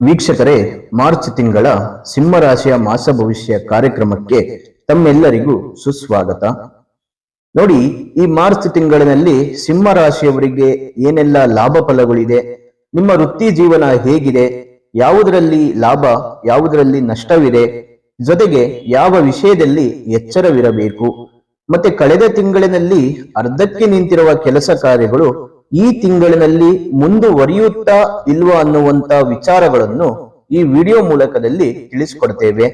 ವೀಕ್ಷಕರೇ, ಮಾರ್ಚ್ ತಿಂಗಳ ಸಿಂಹರಾಶಿಯ ಮಾಸ ಭವಿಷ್ಯ ಕಾರ್ಯಕ್ರಮಕ್ಕೆ ತಮ್ಮೆಲ್ಲರಿಗೂ ಸುಸ್ವಾಗತ. ನೋಡಿ, ಈ ಮಾರ್ಚ್ ತಿಂಗಳಿನಲ್ಲಿ ಸಿಂಹ ರಾಶಿಯವರಿಗೆ ಏನೆಲ್ಲ ಲಾಭ ಫಲಗಳಿದೆ, ನಿಮ್ಮ ವೃತ್ತಿ ಜೀವನ ಹೇಗಿದೆ ಯಾವುದರಲ್ಲಿ ಲಾಭ, ಯಾವುದರಲ್ಲಿ ನಷ್ಟವಿದೆ, ಜೊತೆಗೆ ಯಾವ ವಿಷಯದಲ್ಲಿ ಎಚ್ಚರವಿರಬೇಕು. ಮತ್ತೆ ಕಳೆದ ತಿಂಗಳಿನಲ್ಲಿ ಅರ್ಧಕ್ಕೆ ನಿಂತಿರುವ ಕೆಲಸ ಕಾರ್ಯಗಳು ಈ ತಿಂಗಳಿನಲ್ಲಿ ಮುಂದುವರಿಯುತ್ತಾ ಇಲ್ವಾ ಅನ್ನುವಂತ ವಿಚಾರಗಳನ್ನು ಈ ವಿಡಿಯೋ ಮೂಲಕದಲ್ಲಿ ತಿಳಿಸಿಕೊಡ್ತೇವೆ.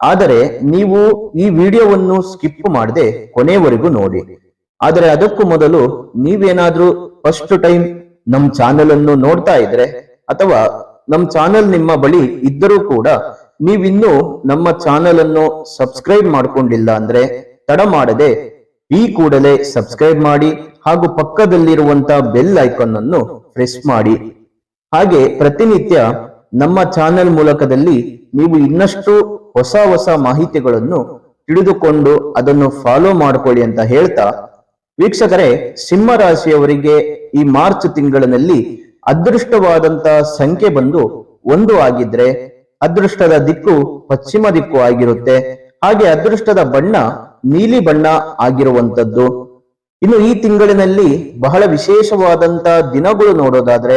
ಆದರೆ ನೀವು ಈ ವಿಡಿಯೋವನ್ನು ಸ್ಕಿಪ್ ಮಾಡದೆ ಕೊನೆವರೆಗೂ ನೋಡಿ. ಆದರೆ ಅದಕ್ಕೂ ಮೊದಲು ನೀವೇನಾದ್ರೂ ಫಸ್ಟ್ ಟೈಮ್ ನಮ್ ಚಾನೆಲ್ ಅನ್ನು ನೋಡ್ತಾ ಇದ್ರೆ ಅಥವಾ ನಮ್ ಚಾನೆಲ್ ನಿಮ್ಮ ಬಳಿ ಇದ್ದರೂ ಕೂಡ ನೀವಿನ್ನೂ ನಮ್ಮ ಚಾನೆಲ್ ಅನ್ನು ಸಬ್ಸ್ಕ್ರೈಬ್ ಮಾಡ್ಕೊಂಡಿಲ್ಲ ಅಂದ್ರೆ ತಡ ಮಾಡದೆ ಈ ಕೂಡಲೇ ಸಬ್ಸ್ಕ್ರೈಬ್ ಮಾಡಿ ಹಾಗೂ ಪಕ್ಕದಲ್ಲಿರುವಂತ ಬೆಲ್ ಐಕಾನ್ ಅನ್ನು ಪ್ರೆಸ್ ಮಾಡಿ. ಹಾಗೆ ಪ್ರತಿನಿತ್ಯ ನಮ್ಮ ಚಾನೆಲ್ ಮೂಲಕದಲ್ಲಿ ನೀವು ಇನ್ನಷ್ಟು ಹೊಸ ಹೊಸ ಮಾಹಿತಿಗಳನ್ನು ತಿಳಿದುಕೊಂಡು ಅದನ್ನು ಫಾಲೋ ಮಾಡಿಕೊಳ್ಳಿ ಅಂತ ಹೇಳ್ತಾ, ವೀಕ್ಷಕರೇ, ಸಿಂಹ ರಾಶಿಯವರಿಗೆ ಈ ಮಾರ್ಚ್ ತಿಂಗಳಿನಲ್ಲಿ ಅದೃಷ್ಟವಾದಂತ ಸಂಖ್ಯೆ ಬಂದು ಒಂದು ಆಗಿದ್ರೆ ಅದೃಷ್ಟದ ದಿಕ್ಕು ಪಶ್ಚಿಮ ದಿಕ್ಕು ಆಗಿರುತ್ತೆ. ಹಾಗೆ ಅದೃಷ್ಟದ ಬಣ್ಣ ನೀಲಿ ಬಣ್ಣ ಆಗಿರುವಂತದ್ದು ಇನ್ನು ಈ ತಿಂಗಳಿನಲ್ಲಿ ಬಹಳ ವಿಶೇಷವಾದಂತ ದಿನಗಳು ನೋಡೋದಾದ್ರೆ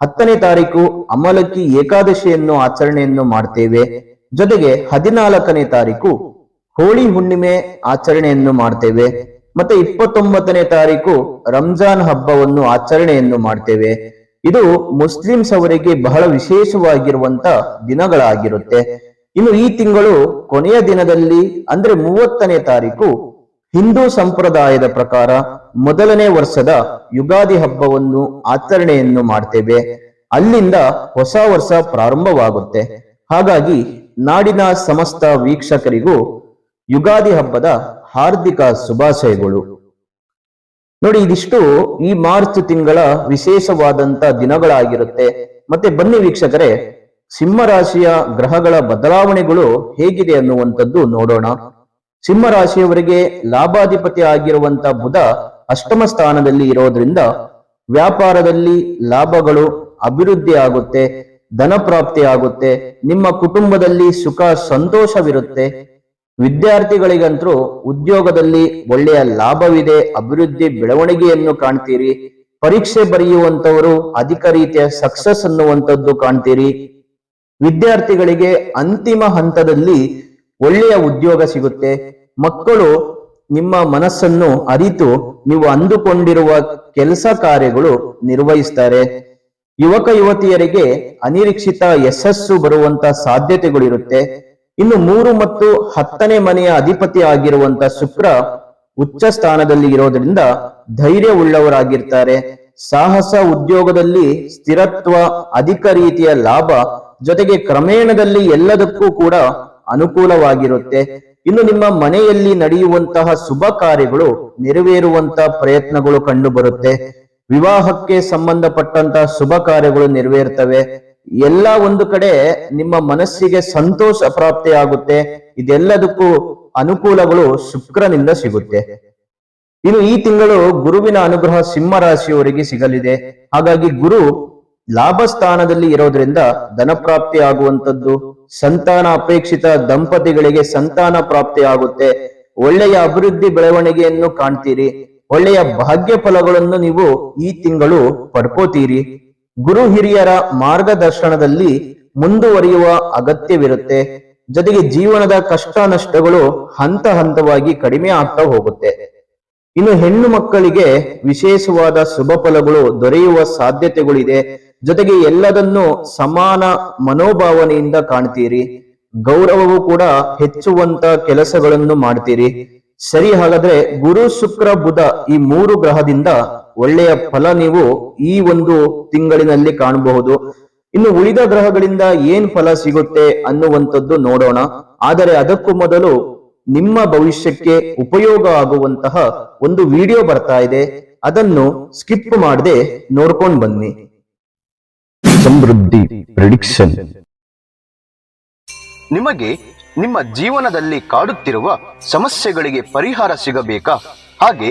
ಹತ್ತನೇ ತಾರೀಕು ಅಮಲಕ್ಕಿ ಏಕಾದಶಿಯನ್ನು ಆಚರಣೆಯನ್ನು ಮಾಡ್ತೇವೆ. ಜೊತೆಗೆ ಹದಿನಾಲ್ಕನೇ ತಾರೀಕು ಹೋಳಿ ಹುಣ್ಣಿಮೆ ಆಚರಣೆಯನ್ನು ಮಾಡ್ತೇವೆ. ಮತ್ತೆ ಇಪ್ಪತ್ತೊಂಬತ್ತನೇ ತಾರೀಕು ರಂಜಾನ್ ಹಬ್ಬವನ್ನು ಆಚರಣೆಯನ್ನು ಮಾಡ್ತೇವೆ. ಇದು ಮುಸ್ಲಿಮ್ಸ್ ಅವರಿಗೆ ಬಹಳ ವಿಶೇಷವಾಗಿರುವಂತ ದಿನಗಳಾಗಿರುತ್ತೆ. ಇನ್ನು ಈ ತಿಂಗಳು ಕೊನೆಯ ದಿನದಲ್ಲಿ, ಅಂದ್ರೆ ಮೂವತ್ತನೇ ತಾರೀಕು, ಹಿಂದೂ ಸಂಪ್ರದಾಯದ ಪ್ರಕಾರ ಮೊದಲನೇ ವರ್ಷದ ಯುಗಾದಿ ಹಬ್ಬವನ್ನು ಆಚರಣೆಯನ್ನು ಮಾಡ್ತೇವೆ. ಅಲ್ಲಿಂದ ಹೊಸ ವರ್ಷ ಪ್ರಾರಂಭವಾಗುತ್ತೆ. ಹಾಗಾಗಿ ನಾಡಿನ ಸಮಸ್ತ ವೀಕ್ಷಕರಿಗೂ ಯುಗಾದಿ ಹಬ್ಬದ ಹಾರ್ದಿಕ ಶುಭಾಶಯಗಳು. ನೋಡಿ, ಇದಿಷ್ಟು ಈ ಮಾರ್ಚ್ ತಿಂಗಳ ವಿಶೇಷವಾದಂತ ದಿನಗಳಾಗಿರುತ್ತೆ. ಮತ್ತೆ ಬನ್ನಿ ವೀಕ್ಷಕರೇ ಸಿಂಹ ರಾಶಿಯ ಗ್ರಹಗಳ ಬದಲಾವಣೆಗಳು ಹೇಗಿದೆ ಅನ್ನುವಂಥದ್ದು ನೋಡೋಣ. ಸಿಂಹ ರಾಶಿಯವರಿಗೆ ಲಾಭಾಧಿಪತಿ ಆಗಿರುವಂತ ಬುಧ ಅಷ್ಟಮ ಸ್ಥಾನದಲ್ಲಿ ಇರೋದ್ರಿಂದ ವ್ಯಾಪಾರದಲ್ಲಿ ಲಾಭಗಳು ಅಭಿವೃದ್ಧಿ ಆಗುತ್ತೆ, ಧನ ಪ್ರಾಪ್ತಿ ಆಗುತ್ತೆ, ನಿಮ್ಮ ಕುಟುಂಬದಲ್ಲಿ ಸುಖ, ಸಂತೋಷವಿರುತ್ತೆ. ವಿದ್ಯಾರ್ಥಿಗಳಿಗಂತೂ ಉದ್ಯೋಗದಲ್ಲಿ ಒಳ್ಳೆಯ ಲಾಭವಿದೆ, ಅಭಿವೃದ್ಧಿ ಬೆಳವಣಿಗೆಯನ್ನು ಕಾಣ್ತೀರಿ, ಪರೀಕ್ಷೆ ಬರೆಯುವಂತವರು ಅಧಿಕ ರೀತಿಯ ಸಕ್ಸಸ್ ಅನ್ನುವಂಥದ್ದು ಕಾಣ್ತೀರಿ. ವಿದ್ಯಾರ್ಥಿಗಳಿಗೆ ಅಂತಿಮ ಹಂತದಲ್ಲಿ ಒಳ್ಳೆಯ ಉದ್ಯೋಗ ಸಿಗುತ್ತೆ. ಮಕ್ಕಳು ನಿಮ್ಮ ಮನಸ್ಸನ್ನು ಅರಿತು ನೀವು ಅಂದುಕೊಂಡಿರುವ ಕೆಲಸ ಕಾರ್ಯಗಳು ನಿರ್ವಹಿಸ್ತಾರೆ. ಯುವಕ ಯುವತಿಯರಿಗೆ ಅನಿರೀಕ್ಷಿತ ಯಶಸ್ಸು ಬರುವಂತ ಸಾಧ್ಯತೆಗಳಿರುತ್ತೆ. ಇನ್ನು ಮೂರು ಮತ್ತು ಹತ್ತನೇ ಮನೆಯ ಅಧಿಪತಿ ಆಗಿರುವಂತ ಶುಕ್ರ ಉಚ್ಚ ಸ್ಥಾನದಲ್ಲಿ ಇರೋದ್ರಿಂದ ಧೈರ್ಯ ಉಳ್ಳವರಾಗಿರ್ತಾರೆ. ಸಾಹಸ ಉದ್ಯೋಗದಲ್ಲಿ ಸ್ಥಿರತ್ವ, ಅಧಿಕ ರೀತಿಯ ಲಾಭ ಜೊತೆಗೆ ಕ್ರಮೇಣದಲ್ಲಿ ಎಲ್ಲದಕ್ಕೂ ಕೂಡ ಅನುಕೂಲವಾಗಿರುತ್ತೆ. ಇನ್ನು ನಿಮ್ಮ ಮನೆಯಲ್ಲಿ ನಡೆಯುವಂತಹ ಶುಭ ಕಾರ್ಯಗಳು ನೆರವೇರುವಂತ ಪ್ರಯತ್ನಗಳು ಕಂಡು ಬರುತ್ತೆ ವಿವಾಹಕ್ಕೆ ಸಂಬಂಧಪಟ್ಟಂತಹ ಶುಭ ಕಾರ್ಯಗಳು ನೆರವೇರ್ತವೆ. ಎಲ್ಲ ಒಂದು ಕಡೆ ನಿಮ್ಮ ಮನಸ್ಸಿಗೆ ಸಂತೋಷ ಪ್ರಾಪ್ತಿ ಆಗುತ್ತೆ. ಇದೆಲ್ಲದಕ್ಕೂ ಅನುಕೂಲಗಳು ಶುಕ್ರನಿಂದ ಸಿಗುತ್ತೆ. ಇನ್ನು ಈ ತಿಂಗಳು ಗುರುವಿನ ಅನುಗ್ರಹ ಸಿಂಹ ರಾಶಿಯವರಿಗೆ ಸಿಗಲಿದೆ. ಹಾಗಾಗಿ ಗುರು ಲಾಭ ಸ್ಥಾನದಲ್ಲಿ ಇರೋದ್ರಿಂದ ಧನ ಪ್ರಾಪ್ತಿ ಆಗುವಂತದ್ದು ಸಂತಾನ ಅಪೇಕ್ಷಿತ ದಂಪತಿಗಳಿಗೆ ಸಂತಾನ ಪ್ರಾಪ್ತಿ ಆಗುತ್ತೆ. ಒಳ್ಳೆಯ ಅಭಿವೃದ್ಧಿ ಬೆಳವಣಿಗೆಯನ್ನು ಕಾಣ್ತೀರಿ. ಒಳ್ಳೆಯ ಭಾಗ್ಯ ಫಲಗಳನ್ನು ನೀವು ಈ ತಿಂಗಳು ಪಡ್ಕೋತೀರಿ. ಗುರು ಹಿರಿಯರ ಮಾರ್ಗದರ್ಶನದಲ್ಲಿ ಮುಂದುವರಿಯುವ ಅಗತ್ಯವಿರುತ್ತೆ. ಜೊತೆಗೆ ಜೀವನದ ಕಷ್ಟ ನಷ್ಟಗಳು ಹಂತ ಹಂತವಾಗಿ ಕಡಿಮೆ ಆಗ್ತಾ ಹೋಗುತ್ತೆ. ಇನ್ನು ಹೆಣ್ಣು ಮಕ್ಕಳಿಗೆ ವಿಶೇಷವಾದ ಶುಭ ಫಲಗಳು ದೊರೆಯುವ ಸಾಧ್ಯತೆಗಳಿದೆ. ಜೊತೆಗೆ ಎಲ್ಲದನ್ನು ಸಮಾನ ಮನೋಭಾವನೆಯಿಂದ ಕಾಣ್ತೀರಿ. ಗೌರವವು ಕೂಡ ಹೆಚ್ಚುವಂತ ಕೆಲಸಗಳನ್ನು ಮಾಡ್ತೀರಿ. ಸರಿ ಹಾಗಾದ್ರೆ ಗುರು, ಶುಕ್ರ, ಬುಧ ಈ ಮೂರು ಗ್ರಹದಿಂದ ಒಳ್ಳೆಯ ಫಲ ನೀವು ಈ ಒಂದು ತಿಂಗಳಿನಲ್ಲಿ ಕಾಣಬಹುದು. ಇನ್ನು ಉಳಿದ ಗ್ರಹಗಳಿಂದ ಏನ್ ಫಲ ಸಿಗುತ್ತೆ ಅನ್ನುವಂಥದ್ದು ನೋಡೋಣ. ಆದರೆ ಅದಕ್ಕೂ ಮೊದಲು ನಿಮ್ಮ ಭವಿಷ್ಯಕ್ಕೆ ಉಪಯೋಗ ಆಗುವಂತಹ ಒಂದು ವಿಡಿಯೋ ಬರ್ತಾ ಇದೆ. ಅದನ್ನು ಸ್ಕಿಪ್ ಮಾಡದೆ ನೋಡ್ಕೊಂಡು ಬನ್ನಿ. ಸಮೃದ್ಧಿ ಪ್ರಿಡಿಕ್ಷನ್. ನಿಮಗೆ ನಿಮ್ಮ ಜೀವನದಲ್ಲಿ ಕಾಡುತ್ತಿರುವ ಸಮಸ್ಯೆಗಳಿಗೆ ಪರಿಹಾರ ಸಿಗಬೇಕಾ? ಹಾಗೆ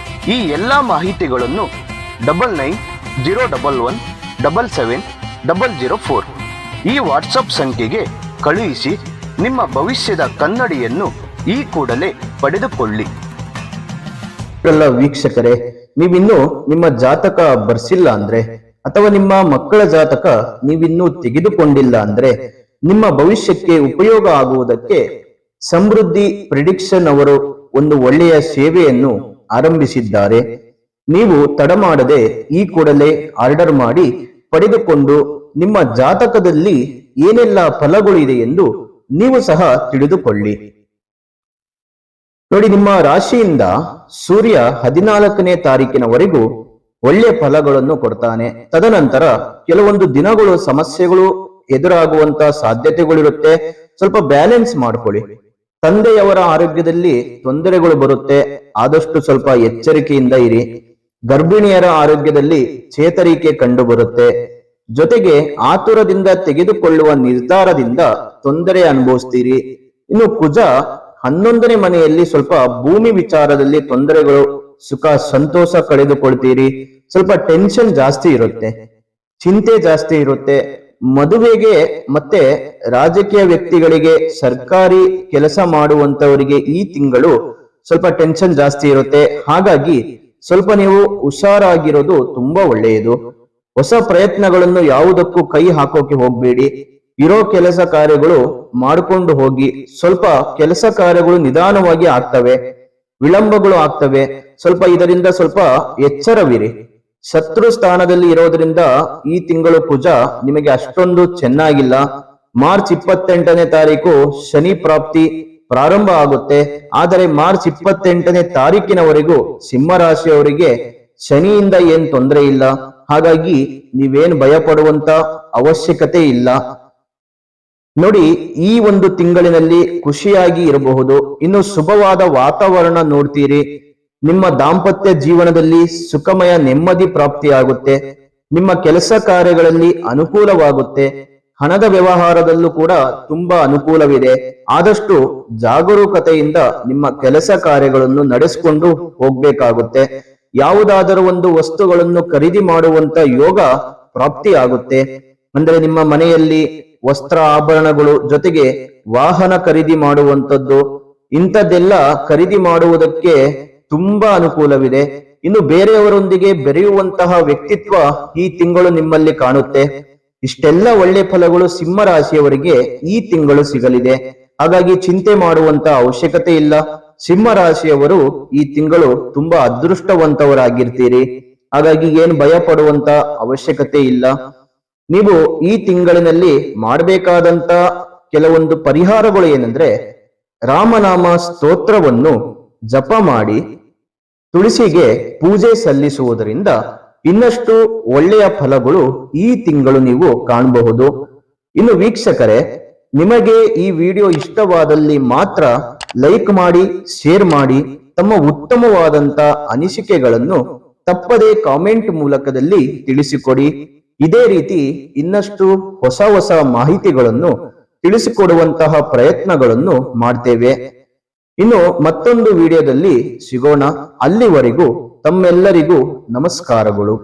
ಈ ಎಲ್ಲ ಮಾಹಿತಿಗಳನ್ನು double nine zero double one double seven double zero four ಈ ವಾಟ್ಸಪ್ ಸಂಖ್ಯೆಗೆ ಕಳುಹಿಸಿ ನಿಮ್ಮ ಭವಿಷ್ಯದ ಕನ್ನಡಿಯನ್ನು ಈ ಕೂಡಲೇ ಪಡೆದುಕೊಳ್ಳಿ. ಎಲ್ಲ ವೀಕ್ಷಕರೇ, ನೀವಿನ್ನು ನಿಮ್ಮ ಜಾತಕ ಬರ್ಸಿಲ್ಲ ಅಂದ್ರೆ ಅಥವಾ ನಿಮ್ಮ ಮಕ್ಕಳ ಜಾತಕ ನೀವಿನ್ನೂ ತೆಗೆದುಕೊಂಡಿಲ್ಲ ಅಂದ್ರೆ ನಿಮ್ಮ ಭವಿಷ್ಯಕ್ಕೆ ಉಪಯೋಗ ಆಗುವುದಕ್ಕೆ ಸಮೃದ್ಧಿ ಪ್ರಿಡಿಕ್ಷನ್ ಅವರು ಒಂದು ಒಳ್ಳೆಯ ಸೇವೆಯನ್ನು ಆರಂಭಿಸಿದ್ದಾರೆ. ನೀವು ತಡ ಮಾಡದೆ ಈ ಕೂಡಲೇ ಆರ್ಡರ್ ಮಾಡಿ ಪಡೆದುಕೊಂಡು ನಿಮ್ಮ ಜಾತಕದಲ್ಲಿ ಏನೆಲ್ಲ ಫಲಗಳು ಇದೆ ಎಂದು ನೀವು ಸಹ ತಿಳಿದುಕೊಳ್ಳಿ. ನೋಡಿ, ನಿಮ್ಮ ರಾಶಿಯಿಂದ ಸೂರ್ಯ ಹದಿನಾಲ್ಕನೇ ತಾರೀಕಿನವರೆಗೂ ಒಳ್ಳೆ ಫಲಗಳನ್ನು ಕೊಡ್ತಾನೆ. ತದನಂತರ ಕೆಲವೊಂದು ದಿನಗಳು ಸಮಸ್ಯೆಗಳು ಎದುರಾಗುವಂತ ಸಾಧ್ಯತೆಗಳಿರುತ್ತೆ. ಸ್ವಲ್ಪ ಬ್ಯಾಲೆನ್ಸ್ ಮಾಡ್ಕೊಳ್ಳಿ. ತಂದೆಯವರ ಆರೋಗ್ಯದಲ್ಲಿ ತೊಂದರೆಗಳು ಬರುತ್ತೆ, ಆದಷ್ಟು ಸ್ವಲ್ಪ ಎಚ್ಚರಿಕೆಯಿಂದ ಇರಿ. ಗರ್ಭಿಣಿಯರ ಆರೋಗ್ಯದಲ್ಲಿ ಚೇತರಿಕೆ ಕಂಡು ಬರುತ್ತೆ ಜೊತೆಗೆ ಆತುರದಿಂದ ತೆಗೆದುಕೊಳ್ಳುವ ನಿರ್ಧಾರದಿಂದ ತೊಂದರೆ ಅನುಭವಿಸ್ತೀರಿ. ಇನ್ನು ಕುಜ ಹನ್ನೊಂದನೇ ಮನೆಯಲ್ಲಿ ಸ್ವಲ್ಪ ಭೂಮಿ ವಿಚಾರದಲ್ಲಿ ತೊಂದರೆಗಳು, ಸುಖ, ಸಂತೋಷ ಕಳೆದುಕೊಳ್ತೀರಿ. ಸ್ವಲ್ಪ ಟೆನ್ಷನ್ ಜಾಸ್ತಿ ಇರುತ್ತೆ. ಚಿಂತೆ ಜಾಸ್ತಿ ಇರುತ್ತೆ. ಮದುವೆಗೆ ಮತ್ತೆ ರಾಜಕೀಯ ವ್ಯಕ್ತಿಗಳಿಗೆ ಸರ್ಕಾರಿ ಕೆಲಸ ಮಾಡುವಂತವರಿಗೆ ಈ ತಿಂಗಳು ಸ್ವಲ್ಪ ಟೆನ್ಷನ್ ಜಾಸ್ತಿ ಇರುತ್ತೆ. ಹಾಗಾಗಿ ಸ್ವಲ್ಪ ನೀವು ಹುಷಾರಾಗಿರೋದು ತುಂಬಾ ಒಳ್ಳೆಯದು. ಹೊಸ ಪ್ರಯತ್ನಗಳನ್ನು ಯಾವುದಕ್ಕೂ ಕೈ ಹಾಕೋಕೆ ಹೋಗ್ಬೇಡಿ. ಇರೋ ಕೆಲಸ ಕಾರ್ಯಗಳು ಮಾಡ್ಕೊಂಡು ಹೋಗಿ. ಸ್ವಲ್ಪ ಕೆಲಸ ಕಾರ್ಯಗಳು ನಿಧಾನವಾಗಿ ಆಗ್ತವೆ. ವಿಳಂಬಗಳು ಆಗ್ತವೆ. ಸ್ವಲ್ಪ ಇದರಿಂದ ಸ್ವಲ್ಪ ಎಚ್ಚರವಿರಿ. ಶತ್ರು ಸ್ಥಾನದಲ್ಲಿ ಇರೋದ್ರಿಂದ ಈ ತಿಂಗಳು ಕುಜ ನಿಮಗೆ ಅಷ್ಟೊಂದು ಚೆನ್ನಾಗಿಲ್ಲ. ಮಾರ್ಚ್ ಇಪ್ಪತ್ತೆಂಟನೇ ತಾರೀಕು ಶನಿ ಪ್ರಾಪ್ತಿ ಪ್ರಾರಂಭ ಆಗುತ್ತೆ. ಆದರೆ ಮಾರ್ಚ್ ಇಪ್ಪತ್ತೆಂಟನೇ ತಾರೀಕಿನವರೆಗೂ ಸಿಂಹ ರಾಶಿಯವರಿಗೆ ಶನಿಯಿಂದ ಏನ್ ತೊಂದರೆ ಇಲ್ಲ. ಹಾಗಾಗಿ ನೀವೇನ್ ಭಯ ಪಡುವಂತ ಅವಶ್ಯಕತೆ ಇಲ್ಲ. ನೋಡಿ, ಈ ಒಂದು ತಿಂಗಳಿನಲ್ಲಿ ಖುಷಿಯಾಗಿ ಇರಬಹುದು. ಇನ್ನು ಶುಭವಾದ ವಾತಾವರಣ ನೋಡ್ತೀರಿ. ನಿಮ್ಮ ದಾಂಪತ್ಯ ಜೀವನದಲ್ಲಿ ಸುಖಮಯ ನೆಮ್ಮದಿ ಪ್ರಾಪ್ತಿಯಾಗುತ್ತೆ. ನಿಮ್ಮ ಕೆಲಸ ಕಾರ್ಯಗಳಲ್ಲಿ ಅನುಕೂಲವಾಗುತ್ತೆ. ಹಣದ ವ್ಯವಹಾರದಲ್ಲೂ ಕೂಡ ತುಂಬಾ ಅನುಕೂಲವಿದೆ. ಆದಷ್ಟು ಜಾಗರೂಕತೆಯಿಂದ ನಿಮ್ಮ ಕೆಲಸ ಕಾರ್ಯಗಳನ್ನು ನಡೆಸಿಕೊಂಡು ಹೋಗ್ಬೇಕಾಗುತ್ತೆ. ಯಾವುದಾದರೂ ಒಂದು ವಸ್ತುಗಳನ್ನು ಖರೀದಿ ಮಾಡುವಂತ ಯೋಗ ಪ್ರಾಪ್ತಿಯಾಗುತ್ತೆ. ಅಂದ್ರೆ ನಿಮ್ಮ ಮನೆಯಲ್ಲಿ ವಸ್ತ್ರ ಆಭರಣಗಳು ಜೊತೆಗೆ ವಾಹನ ಖರೀದಿ ಮಾಡುವಂತದ್ದು ಇಂಥದ್ದೆಲ್ಲ ಖರೀದಿ ಮಾಡುವುದಕ್ಕೆ ತುಂಬಾ ಅನುಕೂಲವಿದೆ. ಇನ್ನು ಬೇರೆಯವರೊಂದಿಗೆ ಬೆರೆಯುವಂತಹ ವ್ಯಕ್ತಿತ್ವ ಈ ತಿಂಗಳು ನಿಮ್ಮಲ್ಲಿ ಕಾಣುತ್ತೆ. ಇಷ್ಟೆಲ್ಲ ಒಳ್ಳೆ ಫಲಗಳು ಸಿಂಹ ರಾಶಿಯವರಿಗೆ ಈ ತಿಂಗಳು ಸಿಗಲಿದೆ. ಹಾಗಾಗಿ ಚಿಂತೆ ಮಾಡುವಂತ ಅವಶ್ಯಕತೆ ಇಲ್ಲ. ಸಿಂಹ ರಾಶಿಯವರು ಈ ತಿಂಗಳು ತುಂಬಾ ಅದೃಷ್ಟವಂತವರಾಗಿರ್ತೀರಿ. ಹಾಗಾಗಿ ಏನ್ ಭಯ ಪಡುವಂತ ಅವಶ್ಯಕತೆ ಇಲ್ಲ. ನೀವು ಈ ತಿಂಗಳಿನಲ್ಲಿ ಮಾಡಬೇಕಾದಂತ ಕೆಲವೊಂದು ಪರಿಹಾರಗಳು ಏನಂದ್ರೆ ರಾಮನಾಮ ಸ್ತೋತ್ರವನ್ನು ಜಪ ಮಾಡಿ ತುಳಸಿಗೆ ಪೂಜೆ ಸಲ್ಲಿಸುವುದರಿಂದ ಇನ್ನಷ್ಟು ಒಳ್ಳೆಯ ಫಲಗಳು ಈ ತಿಂಗಳು ನೀವು ಕಾಣಬಹುದು. ಇನ್ನು ವೀಕ್ಷಕರೇ, ನಿಮಗೆ ಈ ವಿಡಿಯೋ ಇಷ್ಟವಾದಲ್ಲಿ ಮಾತ್ರ ಲೈಕ್ ಮಾಡಿ, ಶೇರ್ ಮಾಡಿ, ತಮ್ಮ ಉತ್ತಮವಾದಂತ ಅನಿಸಿಕೆಗಳನ್ನು ತಪ್ಪದೆ ಕಾಮೆಂಟ್ ಮೂಲಕದಲ್ಲಿ ತಿಳಿಸಿಕೊಡಿ. ಇದೇ ರೀತಿ ಇನ್ನಷ್ಟು ಹೊಸ ಹೊಸ ಮಾಹಿತಿಗಳನ್ನು ತಿಳಿಸಿಕೊಡುವಂತಹ ಪ್ರಯತ್ನಗಳನ್ನು ಮಾಡ್ತೇವೆ. ಇನ್ನು ಮತ್ತೊಂದು ವಿಡಿಯೋದಲ್ಲಿ ಸಿಗೋಣ. ಅಲ್ಲಿವರೆಗೂ ತಮ್ಮೆಲ್ಲರಿಗೂ ನಮಸ್ಕಾರಗಳು.